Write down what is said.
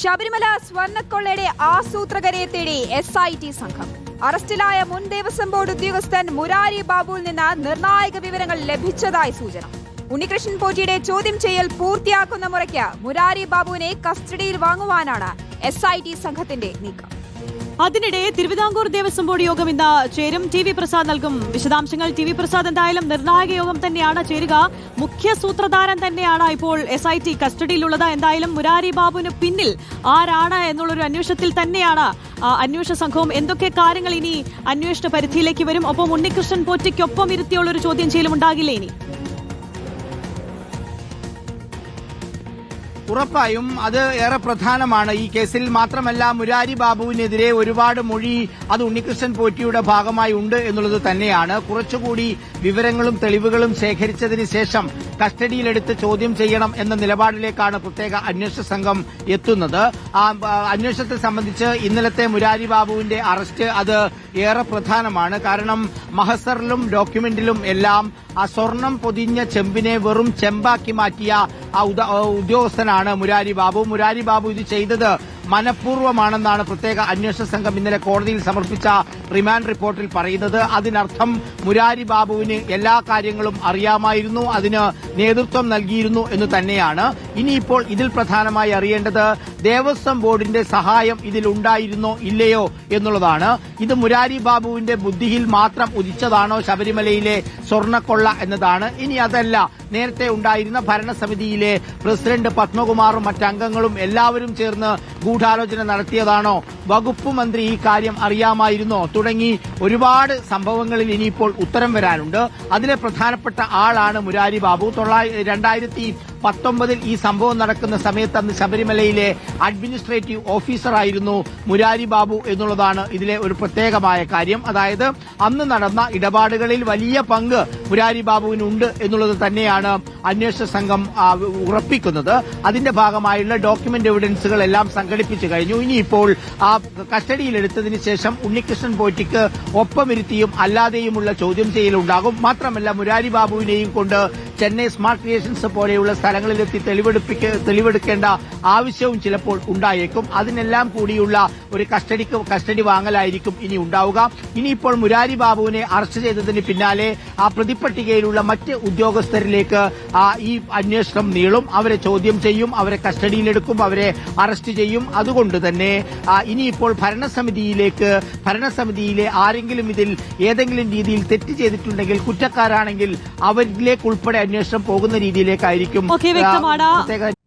ശബരിമല സ്വർണക്കൊള്ളയുടെ ആസൂത്രകരെ തേടി S I T സംഘം. അറസ്റ്റിലായ മുൻ ദേവസ്വം ബോർഡ് ഉദ്യോഗസ്ഥൻ മുരാരി ബാബുവിൽ നിന്ന് നിർണായക വിവരങ്ങൾ ലഭിച്ചതായി സൂചന. ഉണ്ണികൃഷ്ണൻ പോറ്റിയുടെ ചോദ്യം ചെയ്യൽ പൂർത്തിയാക്കുന്ന മുറയ്ക്ക് മുരാരി ബാബുവിനെ കസ്റ്റഡിയിൽ വാങ്ങുവാനാണ് എസ് ഐ ടി സംഘത്തിന്റെ നീക്കം. അതിനിടെ തിരുവിതാംകൂർ ദേവസ്വം ബോർഡ് യോഗം ഇന്ന് ചേരും. ടി വി പ്രസാദ് നൽകും വിശദാംശങ്ങൾ. ടി വി പ്രസാദ് എന്തായാലും നിർണായക യോഗം തന്നെയാണ് ചേരുക. മുഖ്യ സൂത്രധാരൻ തന്നെയാണ് ഇപ്പോൾ എസ് ഐ ടി കസ്റ്റഡിയിലുള്ളത്. എന്തായാലും മുരാരി ബാബുവിന് പിന്നിൽ ആരാണ് എന്നുള്ളൊരു അന്വേഷണത്തിൽ തന്നെയാണ് അന്വേഷണ സംഘവും. എന്തൊക്കെ കാര്യങ്ങൾ ഇനി അന്വേഷണ പരിധിയിലേക്ക് വരും? ഒപ്പം ഉണ്ണികൃഷ്ണൻ പോറ്റയ്ക്കൊപ്പം ഇരുത്തിയുള്ള ഒരു ചോദ്യം ചെയ്യലും ഉണ്ടാകില്ലേ ഇനി? ഉറപ്പായും അത് ഏറെ പ്രധാനമാണ്. ഈ കേസിൽ മാത്രമല്ല മുരാരി ബാബുവിനെതിരെ ഒരുപാട് മൊഴി അത് ഉണ്ണികൃഷ്ണൻ പോറ്റിയുടെ ഭാഗമായി ഉണ്ട് എന്നുള്ളത് തന്നെയാണ്. കുറച്ചുകൂടി വിവരങ്ങളും തെളിവുകളും ശേഖരിച്ചതിന് ശേഷം കസ്റ്റഡിയിലെടുത്ത് ചോദ്യം ചെയ്യണം എന്ന നിലപാടിലേക്കാണ് പ്രത്യേക അന്വേഷണ സംഘം എത്തുന്നത്. അന്വേഷണത്തെ സംബന്ധിച്ച് ഇന്നലത്തെ മുരാരി ബാബുവിന്റെ അറസ്റ്റ് അത് ഏറെ പ്രധാനമാണ്. കാരണം മഹസറിലും ഡോക്യുമെന്റിലും എല്ലാം ആ സ്വർണം പൊതിഞ്ഞ ചെമ്പിനെ വെറും ചെമ്പാക്കി മാറ്റിയ ഉദ്യോഗസ്ഥനാണ് മുരാരി ബാബു. മുരാരി ബാബു ഇത് ചെയ്തത് മനഃപൂർവമാണെന്നാണ് പ്രത്യേക അന്വേഷണ സംഘം ഇന്നലെ കോടതിയിൽ സമർപ്പിച്ച റിമാൻഡ് റിപ്പോർട്ടിൽ പറയുന്നത്. അതിനർത്ഥം മുരാരി ബാബുവിന് എല്ലാ കാര്യങ്ങളും അറിയാമായിരുന്നു അതിന് നേതൃത്വം നൽകിയിരുന്നു എന്ന് തന്നെയാണ്. ഇനിയിപ്പോൾ ഇതിൽ പ്രധാനമായി അറിയേണ്ടത് ദേവസ്വം ബോർഡിന്റെ സഹായം ഇതിൽ ഉണ്ടായിരുന്നോ ഇല്ലയോ എന്നുള്ളതാണ്. ഇത് മുരാരി ബാബുവിന്റെ ബുദ്ധിയിൽ മാത്രം ഉദിച്ചതാണോ ശബരിമലയിലെ സ്വർണക്കൊള്ള എന്നതാണ്. ഇനി അതല്ല. നേരത്തെ ഉണ്ടായിരുന്ന ഭരണസമിതിയിലെ പ്രസിഡന്റ് പത്മകുമാറും മറ്റംഗങ്ങളും എല്ലാവരും ചേർന്ന് ഗൂഢാലോചന നടത്തിയതാണോ വകുപ്പ് മന്ത്രി ഈ കാര്യം അറിയാമായിരുന്നോ? തുടങ്ങി ഒരുപാട് സംഭവങ്ങളിൽ ഇനിയിപ്പോൾ ഉത്തരം വരാനുണ്ട്. അതിലെ പ്രധാനപ്പെട്ട ആളാണ് മുരാരി ബാബു. തൊള്ളായിരത്തി രണ്ടായിരത്തി പത്തൊമ്പതിൽ ഈ സംഭവം നടക്കുന്ന സമയത്ത് അന്ന് ശബരിമലയിലെ അഡ്മിനിസ്ട്രേറ്റീവ് ഓഫീസറായിരുന്നു മുരാരി ബാബു എന്നുള്ളതാണ് ഇതിലെ ഒരു പ്രത്യേകമായ കാര്യം. അതായത് അന്ന് നടന്ന ഇടപാടുകളിൽ വലിയ പങ്ക് മുരാരി ബാബുവിനുണ്ട് എന്നുള്ളത് തന്നെയാണ് അന്വേഷണ സംഘം ഉറപ്പിക്കുന്നത്. അതിന്റെ ഭാഗമായുള്ള ഡോക്യുമെന്റ് എവിഡൻസുകൾ എല്ലാം സംഘടിപ്പിച്ചു കഴിഞ്ഞു. ഇനിയിപ്പോൾ ആ കസ്റ്റഡിയിലെടുത്തതിന് ശേഷം ഉണ്ണികൃഷ്ണൻ പോറ്റിക്ക് ഒപ്പമിരുത്തിയും അല്ലാതെയുമുള്ള ചോദ്യം ചെയ്യലുണ്ടാകും. മാത്രമല്ല മുരാരി ബാബുവിനെയും കൊണ്ട് ചെന്നൈ സ്മാർട്ട് ക്രിയേഷൻസ് പോലെയുള്ള സ്ഥലങ്ങളിലെത്തി തെളിവെടുപ്പിക്ക തെളിവെടുക്കേണ്ട ആവശ്യവും ചിലപ്പോൾ ഉണ്ടായേക്കും. അതിനെല്ലാം കൂടിയുള്ള ഒരു കസ്റ്റഡിക്ക് കസ്റ്റഡി വാങ്ങലായിരിക്കും ഇനി ഉണ്ടാവുക. ഇനിയിപ്പോൾ മുരാരി ബാബുവിനെ അറസ്റ്റ് ചെയ്തതിന് പിന്നാലെ ആ പ്രതിപ്പട്ടികയിലുള്ള മറ്റ് ഉദ്യോഗസ്ഥരിലേക്ക് ഈ അന്വേഷണം നീളും. അവരെ ചോദ്യം ചെയ്യും അവരെ കസ്റ്റഡിയിലെടുക്കും അവരെ അറസ്റ്റ് ചെയ്യും. അതുകൊണ്ട് തന്നെ ഇനിയിപ്പോൾ ഭരണസമിതിയിലേക്ക് ഭരണസമിതിയിലെ ആരെങ്കിലും ഇതിൽ ഏതെങ്കിലും രീതിയിൽ തെറ്റ് ചെയ്തിട്ടുണ്ടെങ്കിൽ കുറ്റക്കാരാണെങ്കിൽ അവരിലേക്ക് ഉൾപ്പെടെ അന്വേഷണം പോകുന്ന രീതിയിലേക്കായിരിക്കും പ്രത്യേക